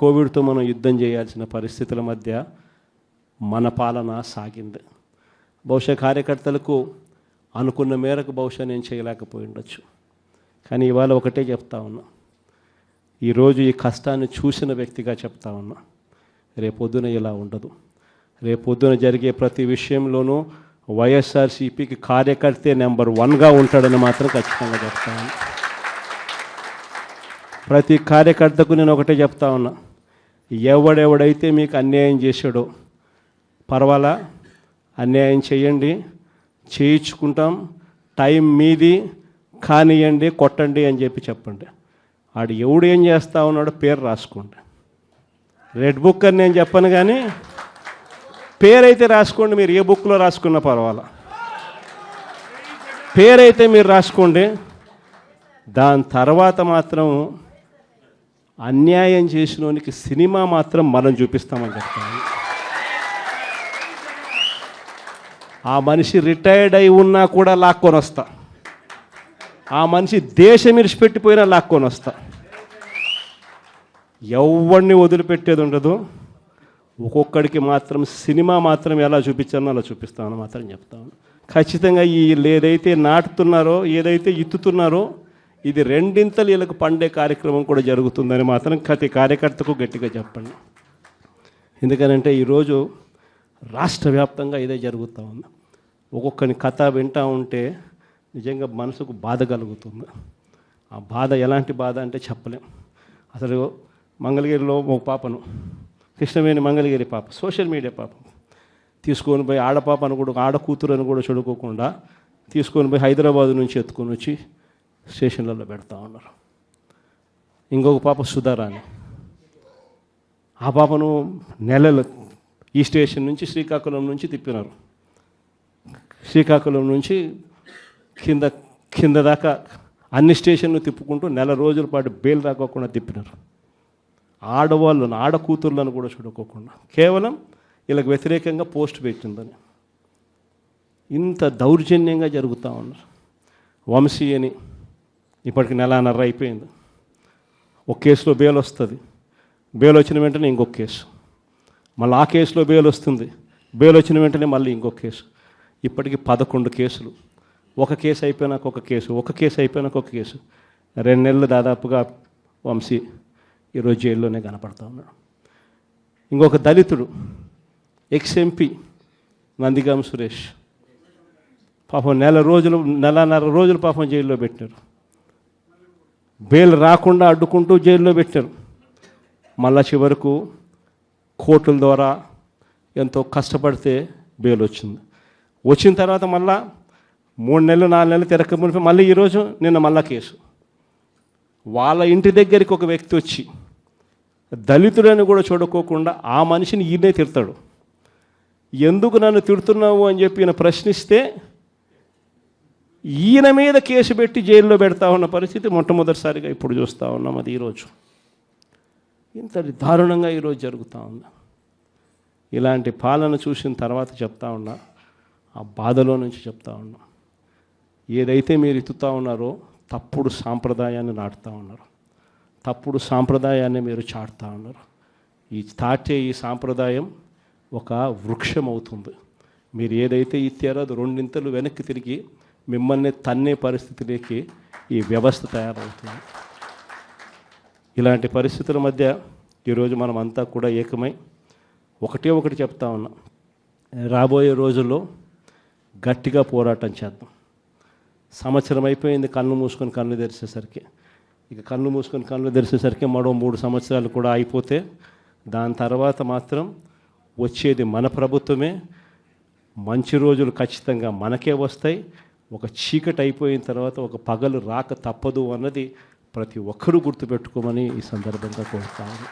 కోవిడ్తో మనం యుద్ధం చేయాల్సిన పరిస్థితుల మధ్య మన పాలన సాగింది. బహుశా కార్యకర్తలకు అనుకున్న మేరకు బహుశా నేను చేయలేకపోయి ఉండొచ్చు కానీ ఇవాళ ఒకటే చెప్తా ఉన్నా. ఈరోజు ఈ కష్టాన్ని చూసిన వ్యక్తిగా చెప్తా ఉన్నా. రేపొద్దున ఇలా ఉండదు. రేపొద్దున జరిగే ప్రతి విషయంలోనూ వైఎస్ఆర్సీపీకి కార్యకర్తే నెంబర్ వన్గా ఉంటాడని మాత్రం ఖచ్చితంగా చెప్తాను ప్రతి కార్యకర్తకు నేను ఒకటే చెప్తా ఉన్నా. ఎవడెవడైతే మీకు అన్యాయం చేశాడో పర్వాలా? అన్యాయం చేయండి. చేయించుకుంటాం. టైం మీది. కానియండి కొట్టండి అని చెప్పి చెప్పండి. ఆడు ఎవడు ఏం చేస్తా ఉన్నాడో పేరు రాసుకోండి. రెడ్ బుక్ అని నేను చెప్పను కానీ పేరైతే రాసుకోండి. మీరు ఏ బుక్లో రాసుకున్నా పర్వాలా. పేరైతే మీరు రాసుకోండి. దాని తర్వాత మాత్రం అన్యాయం చేసినోనికి సినిమా మాత్రం మనం చూపిస్తామని చెప్తాను. ఆ మనిషి రిటైర్డ్ అయి ఉన్నా కూడా లాక్కొని వస్తా. ఆ మనిషి దేశం ఇరిచిపెట్టిపోయినా లాక్కొని వస్తా. ఎవరిని వదిలిపెట్టేది ఉండదు. ఒక్కొక్కడికి మాత్రం సినిమా మాత్రం ఎలా చూపించానో అలా చూపిస్తామని మాత్రం చెప్తాను. ఖచ్చితంగా ఈ ఏదైతే నాటుతున్నారో ఏదైతే ఇత్తుతున్నారో ఇది రెండింతలు వీళ్ళకు పండే కార్యక్రమం కూడా జరుగుతుందని మాత్రం ప్రతి కార్యకర్తకు గట్టిగా చెప్పండి. ఎందుకనంటే ఈరోజు రాష్ట్ర వ్యాప్తంగా ఇదే జరుగుతూ ఉంది. ఒక్కొక్కని కథ వింటూ ఉంటే నిజంగా మనసుకు బాధ కలుగుతుంది. ఆ బాధ ఎలాంటి బాధ అంటే చెప్పలేం. అసలు మంగళగిరిలో ఒక పాపను కృష్ణవేణి మంగళగిరి పాప సోషల్ మీడియా పాప తీసుకొని పోయి ఆడపాపను కూడా ఆడ కూతురు అని కూడా చూడుకోకుండా తీసుకొని పోయి హైదరాబాద్ నుంచి ఎత్తుకొని వచ్చి స్టేషన్లలో పెడతా ఉన్నారు. ఇంకొక పాప సుధారాణి. ఆ పాపను నెలలు ఈ స్టేషన్ నుంచి శ్రీకాకుళం నుంచి తిప్పినారు. శ్రీకాకుళం నుంచి కింద కింద దాకా అన్ని స్టేషన్లు తిప్పుకుంటూ నెల రోజుల పాటు బెయిల్ రాకోకుండా తిప్పినారు. ఆడవాళ్ళను ఆడ కూతుర్లను కూడా చూడకోకుండా. కేవలం వీళ్ళకి వ్యతిరేకంగా పోస్ట్ పెట్టిందని. ఇంత దౌర్జన్యంగా జరుగుతూ ఉన్నారు. వంశీ అని ఇప్పటికి నెలన్నర అయిపోయింది. ఒక కేసులో బెయిల్ వస్తుంది. బెయిల్ వచ్చిన వెంటనే ఇంకొక కేసు. మళ్ళీ ఆ కేసులో బెయిల్ వస్తుంది. బెయిల్ వచ్చిన వెంటనే మళ్ళీ ఇంకొక కేసు. ఇప్పటికి పదకొండు కేసులు. ఒక కేసు అయిపోయినాక ఒక కేసు. ఒక కేసు అయిపోయినాక ఒక కేసు. రెండు నెలలు దాదాపుగా వంశీ ఈరోజు జైల్లోనే కనపడతా ఉన్నాడు. ఇంకొక దళితుడు ఎక్స్ ఎంపీ నందిగాం సురేష్. పాపం నెల రోజులు నెలన్నర రోజులు పాపం జైల్లో పెట్టినారు బెయిల్ రాకుండా అడ్డుకుంటూ జైల్లో పెట్టారు. మళ్ళా చివరకు కోర్టుల ద్వారా ఎంతో కష్టపడితే బెయిల్ వచ్చింది. వచ్చిన తర్వాత మళ్ళా మూడు నెలలు నాలుగు నెలలు తిరగక మునిపి మళ్ళీ ఈరోజు నిన్న మళ్ళా కేసు. వాళ్ళ ఇంటి దగ్గరికి ఒక వ్యక్తి వచ్చి దళితుడని కూడా చూడకోకుండా ఆ మనిషిని ఈయనే తిడతాడు. ఎందుకు నన్ను తిడుతున్నావు? అని చెప్పి ఈయన ప్రశ్నిస్తే ఈయన మీద కేసు పెట్టి జైల్లో పెడతా ఉన్న పరిస్థితి మొట్టమొదటిసారిగా ఇప్పుడు చూస్తూ ఉన్నాం అది ఈరోజు. ఇంత దారుణంగా ఈరోజు జరుగుతూ ఉంది? ఇలాంటి పాలన చూసిన తర్వాత చెప్తా ఉన్నా ఆ బాధలో నుంచి చెప్తా ఉన్నా. ఏదైతే మీరు ఎత్తుతా ఉన్నారో తప్పుడు సాంప్రదాయాన్ని నాటుతూ ఉన్నారు. తప్పుడు సాంప్రదాయాన్ని మీరు చాటుతూ ఉన్నారు. ఈ తాటే ఈ సాంప్రదాయం ఒక వృక్షం అవుతుంది మీరు ఏదైతే ఇచ్చారో అది రెండింతలు వెనక్కి తిరిగి మిమ్మల్ని తన్నే పరిస్థితిలోకి ఈ వ్యవస్థ తయారవుతుంది. ఇలాంటి పరిస్థితుల మధ్య ఈరోజు మనం అంతా కూడా ఏకమై ఒకటే ఒకటి చెప్తా ఉన్నాం. రాబోయే రోజుల్లో గట్టిగా పోరాటం చేద్దాం. సంవత్సరం అయిపోయింది కళ్ళు మూసుకొని కళ్ళు తెరిచేసరికి. ఇక కళ్ళు మూసుకొని కళ్ళు తెరిచేసరికి మరో మూడు సంవత్సరాలు కూడా అయిపోతే దాని తర్వాత మాత్రం వచ్చేది మన ప్రభుత్వమే. మంచి రోజులు ఖచ్చితంగా మనకే వస్తాయి. ఒక చీకటి అయిపోయిన తర్వాత ఒక పగలు రాక తప్పదు అన్నది ప్రతి ఒక్కరూ గుర్తుపెట్టుకోమని ఈ సందర్భంగా కోరుతాను.